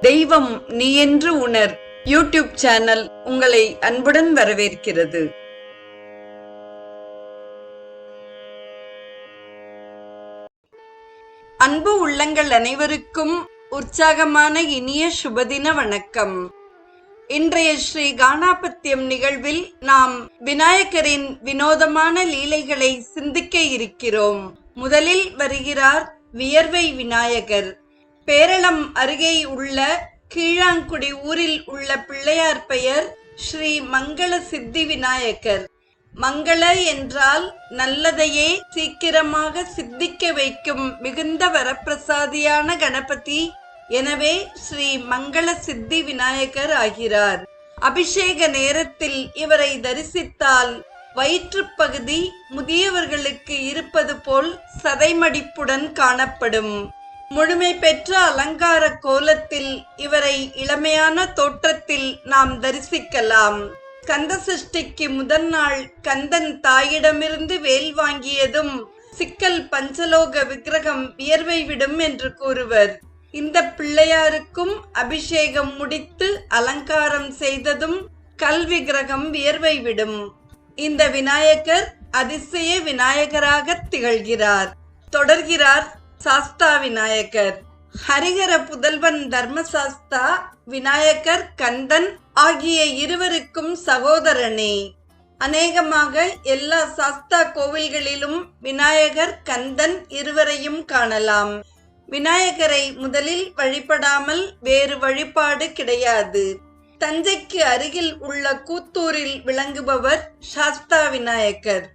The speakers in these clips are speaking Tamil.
தெய்வம் நீ என்று உணர். யூடியூப் சேனல் உங்களை அன்புடன் வரவேற்கிறது. அன்பு உள்ளங்கள் அனைவருக்கும் உற்சாகமான இனிய சுபதின வணக்கம். இன்றைய ஸ்ரீ கானாபத்தியம் நிகழ்வில் நாம் விநாயகரின் வினோதமான லீலைகளை சிந்திக்க இருக்கிறோம். முதலில் வருகிறார் வியர்வை விநாயகர். பேரளம் அருகே உள்ள கீழாங்குடி ஊரில் உள்ள பிள்ளையார் பெயர் ஸ்ரீ மங்கள சித்தி விநாயகர். மங்கள என்றால் நல்லதையே சீக்கிரமாக சித்திக்க வைக்கும் மிகுந்த வரப்பிரசாதியான கணபதி எனவே ஸ்ரீ மங்கள சித்தி விநாயகர் ஆகிறார். அபிஷேக நேரத்தில் இவரை தரிசித்தால் வயிற்றுப்பகுதி முதியவர்களுக்கு இருப்பது போல் சதைமடிப்புடன் காணப்படும். முழுமை பெற்ற அலங்கார கோலத்தில் இவரை இளமையான தோற்றத்தில் நாம் தரிசிக்கலாம். கந்த சஷ்டிக்கு முதல் நாள் கந்தன் தாயிடமிருந்து வேல் வாங்கியதும் சிக்கல் பஞ்சலோக விக்கிரகம் வியர்வை விடும் என்று கூறுவர். இந்த பிள்ளையாருக்கும் அபிஷேகம் முடித்து அலங்காரம் செய்ததும் கல் விக்கிரகம் வியர்வை விடும். இந்த விநாயகர் அதிசய விநாயகராக திகழ்கிறார். தொடர்கிறார் சாஸ்தா விநாயகர். ஹரிஹர புதல்வன் தர்மசாஸ்தா விநாயகர் கந்தன் ஆகிய இருவருக்கும் சகோதரனே. அநேகமாக எல்லா சாஸ்தா கோவில்களிலும் விநாயகர் கந்தன் இருவரையும் காணலாம். விநாயகரை முதலில் வழிபடாமல் வேறு வழிபாடு கிடையாது. தஞ்சைக்கு அருகில் உள்ள கூத்தூரில் விளங்குபவர் சாஸ்தா விநாயகர்.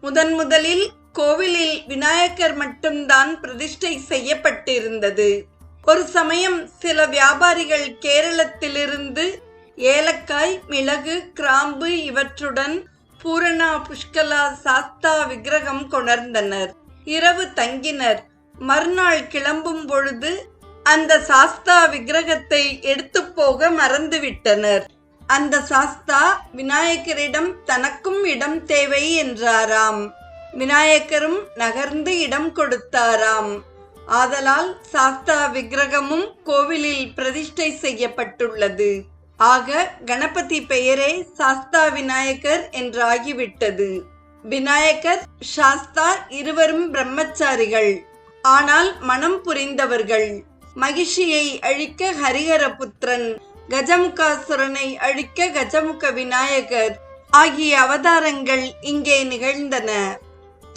முதன் முதலில் கோவிலில் விநாயகர் மட்டும்தான் பிரதிஷ்டை செய்யப்பட்டிருந்தது. ஒரு சமயம் சில வியாபாரிகள் கேரளத்திலிருந்து ஏலக்காய் மிளகு கிராம்பு இவற்றுடன் பூரணா புஷ்கலா சாஸ்தா விக்கிரகம் கொணர்ந்தனர். இரவு தங்கினர். மறுநாள் கிளம்பும் பொழுது அந்த சாஸ்தா விக்கிரகத்தை எடுத்து போக மறந்துவிட்டனர். அந்த சாஸ்தா விநாயகரிடம் தனக்கும் இடம் தேவை என்றாராம். விநாயகரும் நகர்ந்து இடம் கொடுத்தாராம். ஆதலால் சாஸ்தா விக்கிரகமும் கோவிலில் பிரதிஷ்டை செய்யப்பட்டுள்ளது. ஆக கணபதி பெயரே சாஸ்தா விநாயகர் என்றாகிவிட்டது. விநாயகர் சாஸ்தா இருவரும் பிரம்மச்சாரிகள். ஆனால் மனம் புரிந்தவர்கள். மகிஷியை அழிக்க ஹரிஹர புத்திரன் கஜமுகாசுரனை அழிக்க கஜமுக விநாயகர் ஆகிய அவதாரங்கள் இங்கே நிகழ்ந்தன.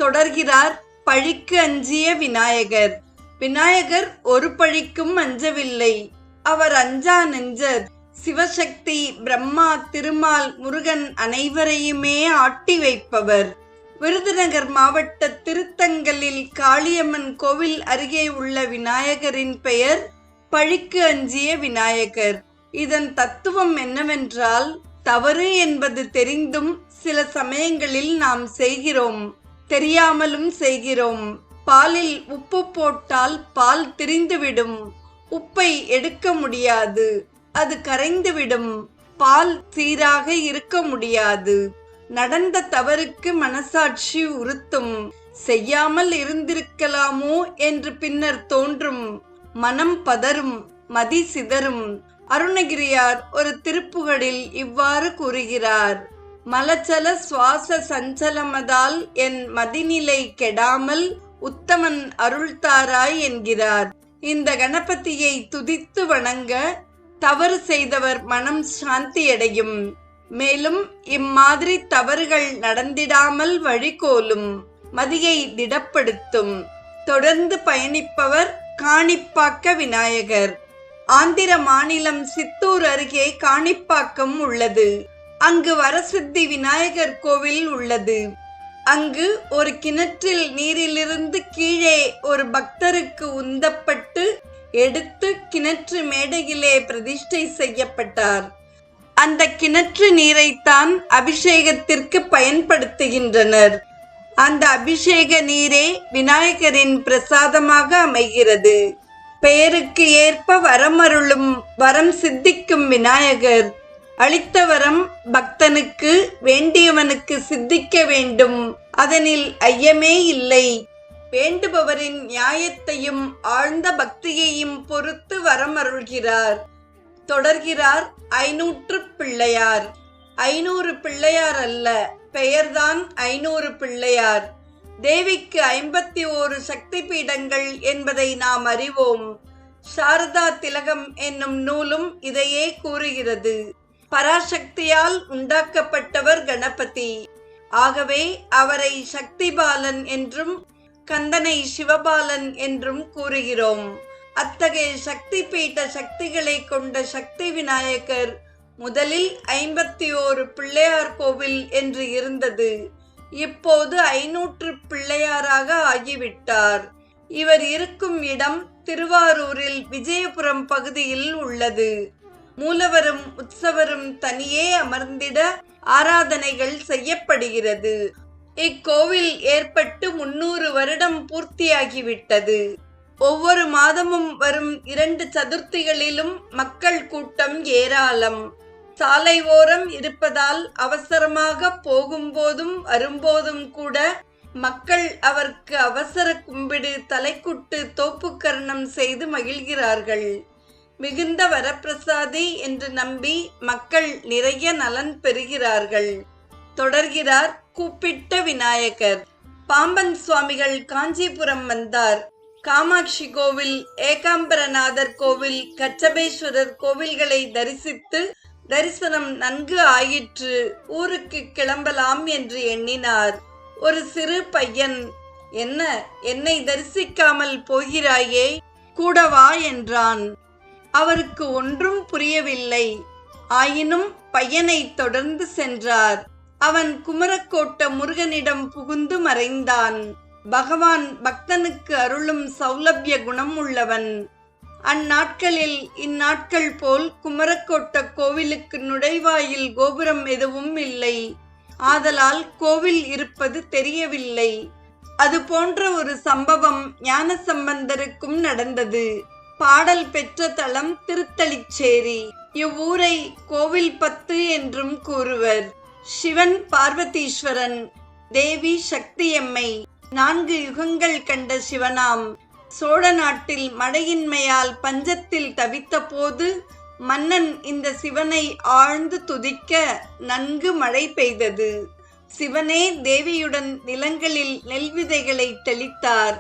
தொடர்கிறார் பழிக்கு அஞ்சிய விநாயகர். விநாயகர் ஒரு பழிக்கும் அஞ்சவில்லை. அவர் அஞ்சா நெஞ்சர். சிவசக்தி பிரம்மா திருமால் முருகன் அனைவரையுமே ஆட்டி வைப்பவர். விருதுநகர் மாவட்ட திருத்தங்கலில் காளியம்மன் கோவில் அருகே உள்ள விநாயகரின் பெயர் பழிக்கு அஞ்சிய விநாயகர். இதன் தத்துவம் என்னவென்றால் தவறு என்பது தெரிந்தும் சில சமயங்களில் நாம் செய்கிறோம். தெரியாமலும் செய்கிறோம். பாலில் உப்பு போட்டால் பால் திரிந்துவிடும். உப்பை எடுக்க முடியாது. அது கரைந்துவிடும். பால் சீராக இருக்க முடியாது. நடந்த தவறுக்கு மனசாட்சி உறுத்தும். செய்யாமல் இருந்திருக்கலாமோ என்று பின்னர் தோன்றும். மனம் பதறும். மதி சிதறும். அருணகிரியார் ஒரு திருப்புகழில் இவ்வாறு கூறுகிறார். மலச்சல சுவாச சஞ்சலமதால் என் மதிநிலை கெடாமல் உத்தமன் அருள்தாராய் என்கிறார். இந்த கணபதியை துதித்து வணங்க தவறு செய்தவர் மனம் சாந்தியடையும். மேலும் இம்மாதிரி தவறுகள் நடந்திடாமல் வழிகோலும் மதியை திடப்படுத்தும். தொடர்ந்து பயணிப்பவர் காணிப்பாக்க விநாயகர். ஆந்திர மாநிலம் சித்தூர் அருகே காணிப்பாக்கம் உள்ளது. அங்கு வரசித்தி விநாயகர் கோவில் உள்ளது. அங்கு ஒரு கிணற்றில் நீரிலிருந்து கீழே ஒரு பக்தருக்கு உந்தப்பட்டு எடுத்து கிணற்று மேடையிலே பிரதிஷ்டை செய்யப்பட்டார். அந்த கிணற்று நீரைத்தான் அபிஷேகத்திற்கு பயன்படுத்துகின்றனர். அந்த அபிஷேக நீரே விநாயகரின் பிரசாதமாக அமைகிறது. பெயருக்கு ஏற்ப வரமருளும் வரம் சித்திக்கும் விநாயகர். அளித்த வரம் பக்தனுக்கு வேண்டியவனுக்கு சித்திக்க வேண்டும். அதனில் ஐயமே இல்லை. வேண்டுபவரின் நியாயத்தையும் ஆழ்ந்த பக்தியையும் பொறுத்து வரமருள்கிறார். தொடர்கிறார் ஐநூற்று பிள்ளையார். ஐநூறு பிள்ளையார் அல்ல பெயர்தான் ஐநூறு பிள்ளையார். தேவிக்கு ஐம்பத்தி ஓரு சக்தி பீடங்கள் என்பதை நாம் அறிவோம். சாரதா திலகம் என்னும் நூலும் இதையே கூறுகிறது. பராசக்தியால் உண்டாக்கப்பட்டவர் கணபதி. ஆகவே அவரை சக்திபாலன் என்றும் கந்தனை சிவபாலன் என்றும் கூறுகிறோம். அத்தகைய சக்தி பீட்ட சக்திகளை கொண்ட சக்தி விநாயகர் முதலில் ஐம்பத்தி ஓரு பிள்ளையார் கோவில் என்று இருந்தது. இப்போது ஐநூற்று பிள்ளையாராக ஆகிவிட்டார். இவர் இருக்கும் இடம் திருவாரூரில் விஜயபுரம் பகுதியில் உள்ளது. மூலவரும் உற்சவரும் தனியே அமர்ந்திட ஆராதனைகள் செய்யப்படுகிறது. இக்கோவில் ஏற்பட்டு முன்னூறு வருடம் பூர்த்தியாகிவிட்டது. ஒவ்வொரு மாதமும் வரும் இரண்டு சதுர்த்திகளிலும் மக்கள் கூட்டம் ஏராளம். சாலை ஓரம் இருப்பதால் அவசரமாக போகும்போதும் வரும்போதும் கூட மக்கள் அவருக்கு அவசர கும்பிடு தலைக்குட்டு தோப்புக்கரணம் செய்து மகிழ்கிறார்கள். மிகுந்த வரப்பிரசாதி என்று நம்பி மக்கள் நிறைய நலன் பெறுகிறார்கள். தொடர்கிறார் கூப்பிட்ட விநாயகர். பாம்பன் சுவாமிகள் காஞ்சிபுரம் வந்தார். காமாட்சி கோவில் ஏகாம்பரநாதர் கோவில் கச்சபேஸ்வரர் கோவில்களை தரிசித்து தரிசனம் நன்கு ஆயிற்று. ஊருக்கு கிளம்பலாம் என்று எண்ணினார். ஒரு சிறு பையன் என்ன என்னை தரிசிக்காமல் போகிறாயே? கூடவா? என்றான். அவருக்கு ஒன்றும் புரியவில்லை. ஆயினும் பையனை தொடர்ந்து சென்றார். அவன் குமரக்கோட்ட முருகனிடம் புகுந்து மறைந்தான். பகவான் பக்தனுக்கு அருளும் சௌலபிய குணம் உள்ளவன். அந்நாட்களில் இந்நாட்கள் போல் குமரக்கோட்ட கோவிலுக்கு நுழைவாயில் கோபுரம் எதுவும் இல்லை. ஆதலால் கோவில் இருப்பது தெரியவில்லை. அது போன்ற ஒரு சம்பவம் ஞான சம்பந்தருக்கும் நடந்தது. பாடல் பெற்ற தலம் திருத்தளிச்சேரி இவ்வூரை கோவில் பத்து என்றும் கூறுவர். சிவன் பார்வதீஸ்வரன் தேவி சக்தியம்மை. நான்கு யுகங்கள் கண்ட சிவனாம். சோழ நாட்டில் மழையின்மையால் பஞ்சத்தில் தவித்த போது மன்னன் இந்த சிவனை ஆழ்ந்து துதிக்க நன்கு மழை பெய்தது. சிவனே தேவியுடன் நிலங்களில் நெல் விதைகளை தெளித்தார்.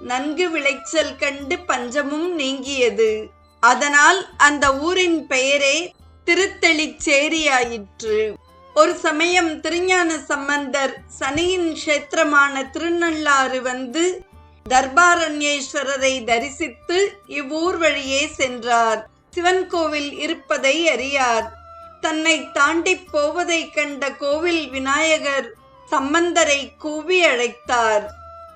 நன்கு விளைச்சல் கண்டு பஞ்சமும் நீங்கியது. அதனால் அந்த ஊரின் பெயரே திருத்தெளிச்சேரியாயிற்று. ஒரு சமயம் திருஞான சம்பந்தர் சனியின் கஷேத்திரமான திருநள்ளாறு வந்து தர்பாரண்யேஸ்வரரை தரிசித்து இவ்வூர் வழியே சென்றார். சிவன் கோவில் இருப்பதை அறியார். தன்னை தாண்டி போவதை கண்ட கோவில் விநாயகர் சம்பந்தரை கூவி அழைத்தார்.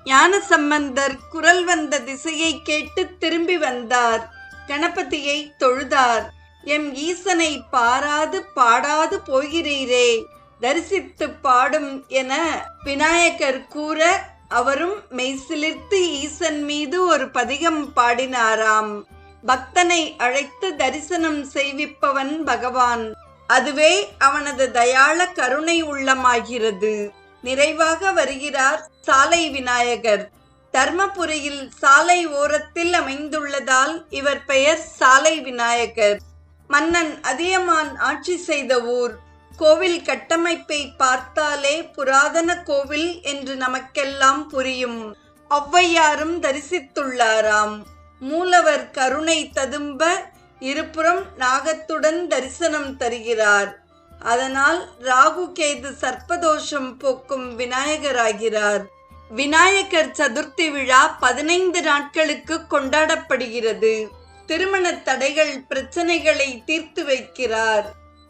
ஞான சம்பந்தர் குரல் வந்த திசையை கேட்டு திரும்பி வந்தார். கணபதியை தொழுதார். எம் ஈசனை பாராது பாடாது போகிறீரே தரிசித்து பாடும் என விநாயகர் கூற அவரும் மெய்சிலிர்த்து ஈசன் மீது ஒரு பதிகம் பாடினாராம். பக்தனை அழைத்து தரிசனம் செய்விப்பவன் பகவான். அதுவே அவனது தயாள கருணை உள்ளமாகிறது. நிறைவாக வருகிறார் சாலை விநாயகர். தர்மபுரியில் சாலை ஓரத்தில் அமைந்துள்ளதால் இவர் பெயர் சாலை விநாயகர். மன்னன் அதியமான் ஆட்சி செய்த ஊர். கோவில் கட்டமைப்பை பார்த்தாலே புராதன கோவில் என்று நமக்கெல்லாம் புரியும். ஒளவையாரும் தரிசித்துள்ளாராம். மூலவர் கருணை ததும்ப இருபுறம் நாகத்துடன் தரிசனம் தருகிறார். அதனால் ராகு கேது சர்ப்பதோஷம் போக்கும் விநாயகராகிறார். விநாயகர் சதுர்த்தி விழா பதினைந்து நாட்களுக்கு கொண்டாடப்படுகிறது. திருமண தடைகள் பிரச்சனைகளை தீர்த்து வைக்கிறார்.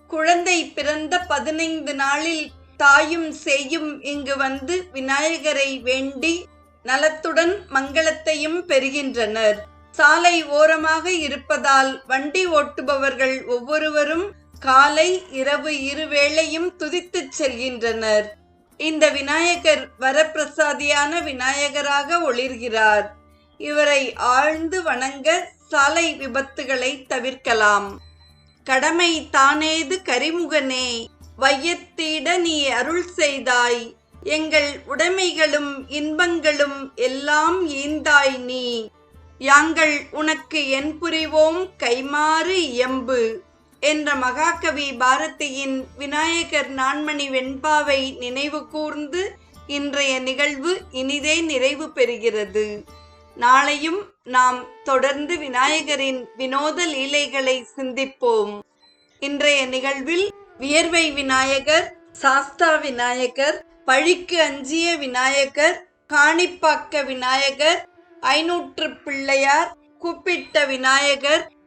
குழந்தை பிறந்த பதினைந்து நாளில் தாயும் செய்யும் இங்கு வந்து விநாயகரை வேண்டி நலத்துடன் மங்களத்தையும் பெறுகின்றனர். சாலை ஓரமாக இருப்பதால் வண்டி ஓட்டுபவர்கள் ஒவ்வொருவரும் காலை இரவு இருவேளையும் துதித்துச் செல்கின்றனர். இந்த விநாயகர் வரப்பிரசாதியான விநாயகராக ஒளிர்கிறார். இவரை ஆழ்ந்து வணங்க சாலை விபத்துகளை தவிர்க்கலாம். கடமை தானேது கரிமுகனே வையத்தீட நீ அருள் செய்தாய். எங்கள் உடைமைகளும் இன்பங்களும் எல்லாம் ஈந்தாய் நீ. யாங்கள் உனக்கு என் புரிவோம் கைமாறு எம்பு என்ற மகாகவி பாரதியின் விநாயகர் நான்மணி வெண்பாவை நினைவு கூர்ந்து இன்றைய நிகழ்வு இனிதே நிறைவு பெறுகிறது. நாளையும் நாம் தொடர்ந்து விநாயகரின் வினோத லீலைகளை சிந்திப்போம். இன்றைய நிகழ்வில் வியர்வை விநாயகர் சாஸ்தா விநாயகர் பழிக்கு அஞ்சிய விநாயகர் காணிப்பாக்க விநாயகர் ஐநூற்று பிள்ளையார் கூப்பிட்ட விநாயகர்